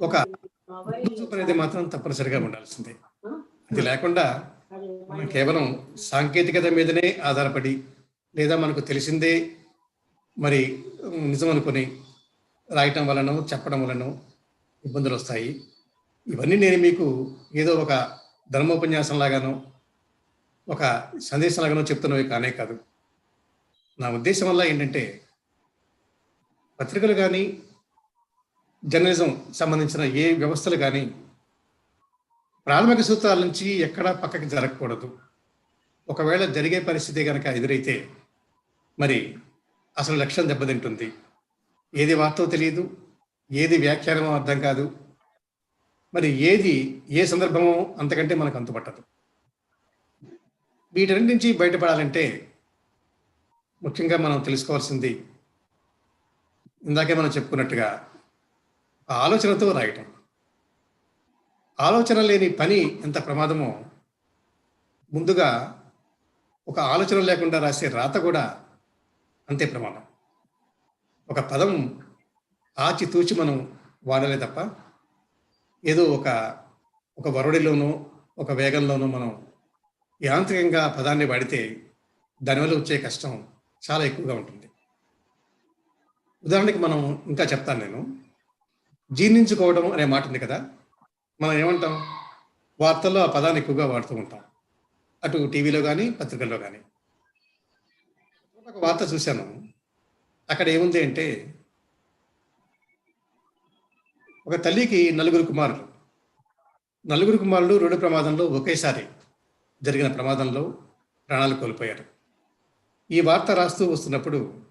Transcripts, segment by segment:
ఒక అనేది మాత్రం తప్పనిసరిగా ఉండాల్సిందే. అది లేకుండా మనం కేవలం సాంకేతికత మీదనే ఆధారపడి లేదా మనకు తెలిసిందే మరి నిజం అనుకొని రాయటం వలన చెప్పడం వలన ఇబ్బందులు వస్తాయి. ఇవన్నీ నేను మీకు ఏదో ఒక ధర్మోపన్యాసం లాగానో ఒక సందేశం లాగానో చెప్తున్నవి కానే కాదు. నా ఉద్దేశం వల్ల ఏంటంటే పత్రికలు కానీ జర్నలిజం సంబంధించిన ఏ వ్యవస్థలు కానీ ప్రాథమిక సూత్రాల నుంచి ఎక్కడా పక్కకి జరగకూడదు. ఒకవేళ జరిగే పరిస్థితి కనుక ఎదురైతే మరి అసలు లక్ష్యం దెబ్బతింటుంది. ఏది వార్తో తెలియదు ఏది వ్యాఖ్యానమో అర్థం కాదు మరి ఏది ఏ సందర్భమో అంతకంటే మనకు అంతుపట్టదు. వీటన్నిటి నుంచి బయటపడాలంటే ముఖ్యంగా మనం తెలుసుకోవాల్సింది ఇందాకే మనం చెప్పుకున్నట్టుగా ఆ ఆలోచనతో రాయటం. ఆలోచన లేని పని ఎంత ప్రమాదమో ముందుగా ఒక ఆలోచన లేకుండా రాసే రాత కూడా అంతే ప్రమాదం. ఒక పదం ఆచితూచి మనం వాడలే తప్ప ఏదో ఒక ఒక వరుడిలోనూ ఒక వేగంలోనో మనం యాంత్రికంగా పదాన్ని వాడితే దానివల్ల వచ్చే కష్టం చాలా ఎక్కువగా ఉంటుంది. ఉదాహరణకి మనం ఇంకా చెప్తాను నేను. జీర్ణించుకోవడం అనే మాట ఉంది కదా? మనం ఏమంటాం? వార్తల్లో ఆ పదాన్ని ఎక్కువగా వాడుతూ ఉంటాం. అటు టీవీలో కానీ పత్రికల్లో కానీ ఒక వార్త చూశాను. అక్కడ ఏముంది అంటే ఒక తల్లికి నలుగురు కుమారులు. నలుగురు కుమారులు రోడ్డు ప్రమాదంలో ఒకేసారి జరిగిన ప్రమాదంలో ప్రాణాలు కోల్పోయారు. ఈ వార్త రాస్తూ వస్తున్నప్పుడు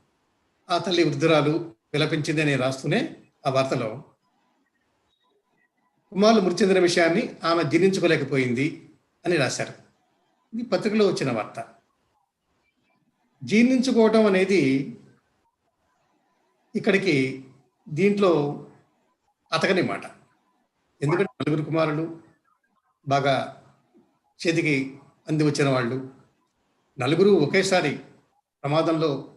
ఆ తల్లి వృద్ధురాలు విలపించింది అని రాస్తూనే ఆ వార్తలో కుమారులు మృతి చెందిన విషయాన్ని ఆమె జీర్ణించుకోలేకపోయింది అని రాశారు. ఇది పత్రికలో వచ్చిన వార్త. జీర్ణించుకోవటం అనేది ఇక్కడికి దీంట్లో అతకని మాట. ఎందుకంటే నలుగురు కుమారులు బాగా చేతికి అంది వచ్చిన వాళ్ళు నలుగురు ఒకేసారి ప్రమాదంలో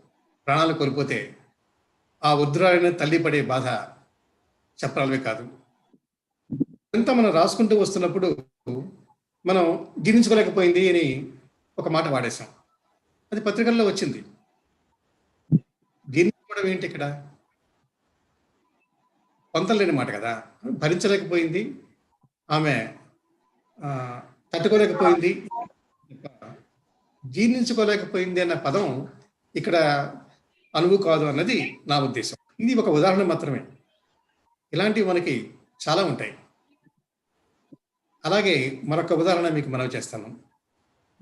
ప్రాణాలు కోల్పోతే ఆ వృద్ధురాలైన తల్లి పడే బాధ చెప్పరాలవే కాదు. ఎంత మనం రాసుకుంటూ వస్తున్నప్పుడు మనం జీర్ణించుకోలేకపోయింది అని ఒక మాట వాడేశాం. అది పత్రికల్లో వచ్చింది. జీర్ణించుకోవడం ఏంటి ఇక్కడ? పొంతలేని మాట కదా. భరించలేకపోయింది. ఆమె తట్టుకోలేకపోయింది. జీర్ణించుకోలేకపోయింది అన్న పదం ఇక్కడ అనువు కాదు అన్నది నా ఉద్దేశం. ఇది ఒక ఉదాహరణ మాత్రమే. ఇలాంటివి మనకి చాలా ఉంటాయి. అలాగే మరొక ఉదాహరణ మీకు మనవి చేస్తాను.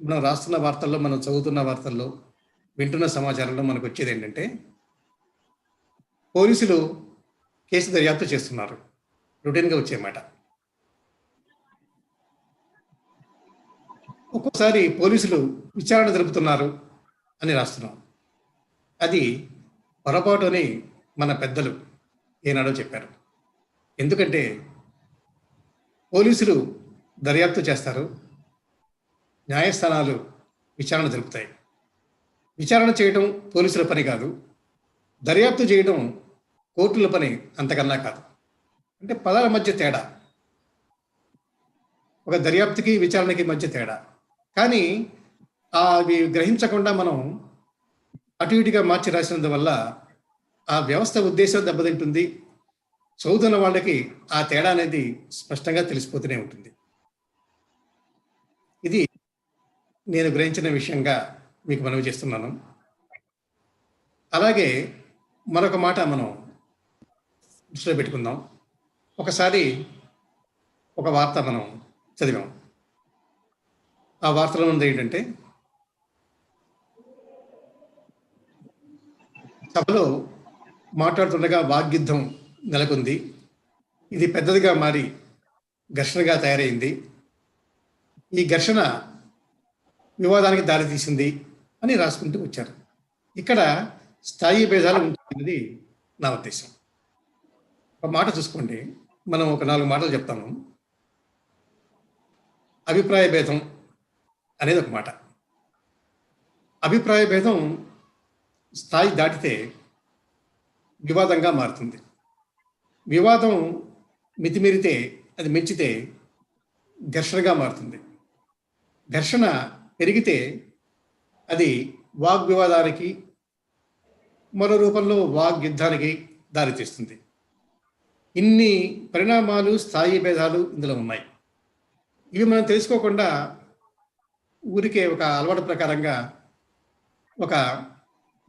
మనం రాస్తున్న వార్తల్లో మనం చదువుతున్న వార్తల్లో వింటున్న సమాచారంలో మనకు వచ్చేది ఏంటంటే పోలీసులు కేసు దర్యాప్తు చేస్తున్నారు. రొటీన్గా వచ్చేమాట ఒక్కోసారి పోలీసులు విచారణ జరుపుతున్నారు అని రాస్తున్నాం. అది పొరపాటు అని మన పెద్దలు ఏనాడో చెప్పారు. ఎందుకంటే పోలీసులు దర్యాప్తు చేస్తారు. న్యాయస్థానాలు విచారణ జరుపుతాయి. విచారణ చేయడం పోలీసుల పని కాదు. దర్యాప్తు చేయడం కోర్టుల పని అంతకన్నా కాదు. అంటే పదాల మధ్య తేడా. ఒక దర్యాప్తుకి విచారణకి మధ్య తేడా. కానీ అవి గ్రహించకుండా మనం అటు ఇటుగా మార్చి రాసినందువల్ల ఆ వ్యవస్థ ఉద్దేశం దెబ్బతింటుంది. చదువుతున్న వాళ్ళకి ఆ తేడా అనేది స్పష్టంగా తెలిసిపోతూనే ఉంటుంది ఇది నేను గ్రహించిన విషయంగా మీకు మనవి చేస్తున్నాను. అలాగే మరొక మాట మనం దృష్టిలో పెట్టుకుందాం. ఒకసారి ఒక వార్త మనం చదివాం. ఆ వార్తలో ఉంది ఏంటంటే సభలో మాట్లాడుతుండగా వాగ్యుద్ధం నెలకొంది. ఇది పెద్దదిగా మారి ఘర్షణగా తయారైంది. ఈ ఘర్షణ వివాదానికి దారితీసింది అని రాసుకుంటూ వచ్చారు. ఇక్కడ స్థాయి భేదాలు ఉంటుంది నా ఉద్దేశం. ఒక మాట చూసుకోండి. మనం ఒక నాలుగు మాటలు చెప్తాము. అభిప్రాయ భేదం అనేది ఒక మాట. అభిప్రాయ భేదం స్థాయి దాటితే వివాదంగా మారుతుంది. వివాదం మితిమీరితే అది మెచ్చితే ఘర్షణగా మారుతుంది. ఘర్షణ పెరిగితే అది వాగ్వివాదానికి మరో రూపంలో వాగ్యుద్ధానికి దారితీస్తుంది. ఇన్ని పరిణామాలు స్థాయి భేదాలు ఇందులో ఉన్నాయి. ఇవి మనం తెలుసుకోకుండా ఊరికే ఒక అలవాటు ప్రకారంగా ఒక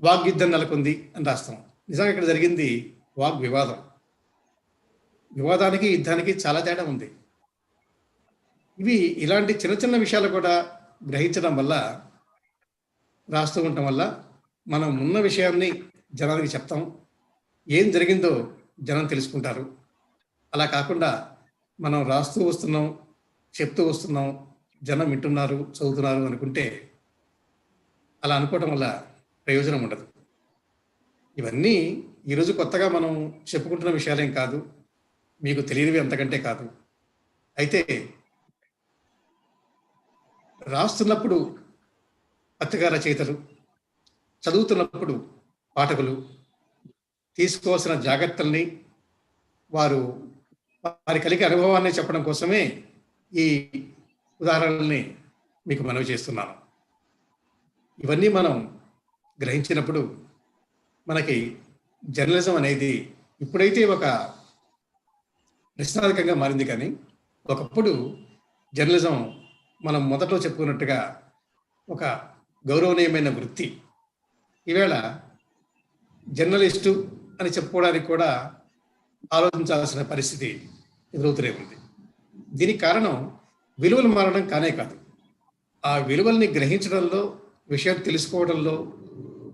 వాగ్యుద్ధం నెలకొంది అని రాస్తాం. నిజంగా ఇక్కడ జరిగింది వాగ్ వివాదం వివాదానికి యుద్ధానికి చాలా తేడా ఉంది. ఇవి ఇలాంటి చిన్న చిన్న విషయాలు కూడా గ్రహించడం వల్ల రాస్తూ ఉండటం వల్ల మనం ఉన్న విషయాన్ని జనానికి చెప్తాం. ఏం జరిగిందో జనం తెలుసుకుంటారు. అలా కాకుండా మనం రాస్తూ వస్తున్నాం చెప్తూ వస్తున్నాం జనం వింటున్నారు చదువుతున్నారు అనుకుంటే అలా అనుకోవటం వల్ల ప్రయోజనం ఉండదు. ఇవన్నీ ఈరోజు కొత్తగా మనం చెప్పుకుంటున్న విషయాలేం కాదు. మీకు తెలియనివి అంతకంటే కాదు. అయితే రాస్తున్నప్పుడు పత్రికా రచయితలు చదువుతున్నప్పుడు పాఠకులు తీసుకోవాల్సిన జాగ్రత్తల్ని వారు వారి కలిగే అనుభవాన్ని చెప్పడం కోసమే ఈ ఉదాహరణల్ని మీకు మనవి చేస్తున్నాను. ఇవన్నీ మనం గ్రహించినప్పుడు మనకి జర్నలిజం అనేది ఇప్పుడైతే ఒక ప్రశ్నార్థకంగా మారింది కానీ ఒకప్పుడు జర్నలిజం మనం మొదట్లో చెప్పుకున్నట్టుగా ఒక గౌరవనీయమైన వృత్తి. ఈవేళ జర్నలిస్టు అని చెప్పుకోవడానికి కూడా ఆలోచించాల్సిన పరిస్థితి ఎదురవుతూనే ఉంది. దీనికి కారణం విలువలు మారడం కానే కాదు. ఆ విలువల్ని గ్రహించడంలో విషయం తెలుసుకోవడంలో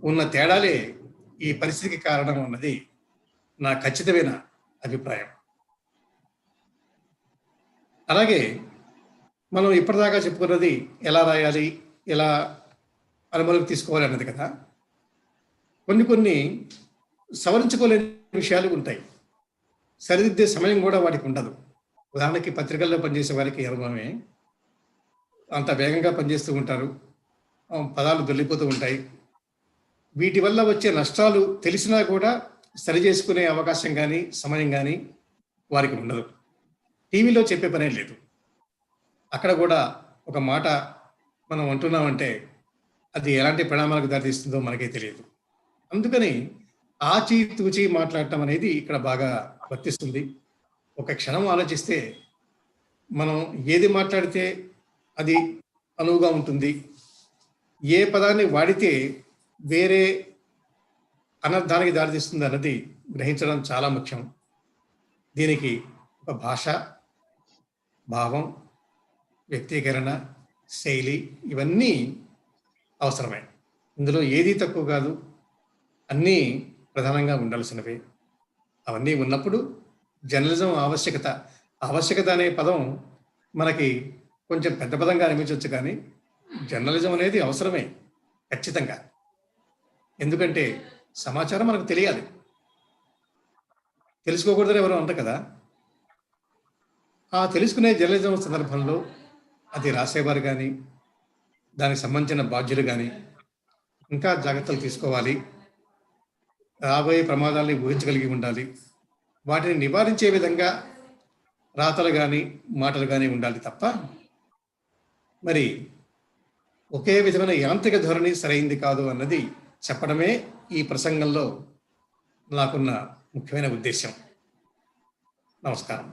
ఉన్న తేడాలే ఈ పరిస్థితికి కారణం అన్నది నా ఖచ్చితమైన అభిప్రాయం. అలాగే మనం ఇప్పటిదాకా చెప్పుకున్నది ఎలా రాయాలి ఎలా అనుమతికి తీసుకోవాలి అన్నది కదా. కొన్ని కొన్ని సవరించుకోలేని విషయాలు ఉంటాయి. సరిదిద్దే సమయం కూడా వాటికి ఉండదు. ఉదాహరణకి పత్రికల్లో పనిచేసే వారికి అనుభవమే. అంత వేగంగా పనిచేస్తూ ఉంటారు. పదాలు దొల్లిపోతూ ఉంటాయి. వీటి వల్ల వచ్చే నష్టాలు తెలిసినా కూడా సరి చేసుకునే అవకాశం కానీ సమయం కానీ వారికి ఉండదు. టీవీలో చెప్పే పనే లేదు. అక్కడ కూడా ఒక మాట మనం అంటున్నామంటే అది ఎలాంటి పరిణామాలకు దారితీస్తుందో మనకే తెలియదు. అందుకని ఆచి తూచి మాట్లాడటం అనేది ఇక్కడ బాగా వర్తిస్తుంది. ఒక క్షణం ఆలోచిస్తే మనం ఏది మాట్లాడితే అది అనువుగా ఉంటుంది. ఏ పదాన్ని వాడితే వేరే అనర్థానికి దారితీస్తుంది అన్నది గ్రహించడం చాలా ముఖ్యం. దీనికి ఒక భాష భావం వ్యక్తీకరణ శైలి ఇవన్నీ అవసరమే. ఇందులో ఏది తక్కువ కాదు. అన్నీ ప్రధానంగా ఉండాల్సినవి. అవన్నీ ఉన్నప్పుడు జర్నలిజం ఆవశ్యకత ఆవశ్యకత అనే పదం మనకి కొంచెం పెద్ద పదంగా అనిపించవచ్చు కానీ జర్నలిజం అనేది అవసరమే ఖచ్చితంగా. ఎందుకంటే సమాచారం మనకు తెలియాలి. తెలుసుకోకూడదని ఎవరు అంటారు కదా. ఆ తెలుసుకునే జర్నలిజం సందర్భంలో అది రాసేవారు కానీ దానికి సంబంధించిన బాధ్యులు కానీ ఇంకా జాగ్రత్తలు తీసుకోవాలి. రాబోయే ప్రమాదాలని ఊహించగలిగి ఉండాలి. వాటిని నివారించే విధంగా రాతలు కానీ మాటలు కానీ ఉండాలి తప్ప మరి ఒకే విధమైన యాంత్రిక ధోరణి సరైంది కాదు అన్నది చెప్పడమే ఈ ప్రసంగంలో నాకున్న ముఖ్యమైన ఉద్దేశం నమస్కారం.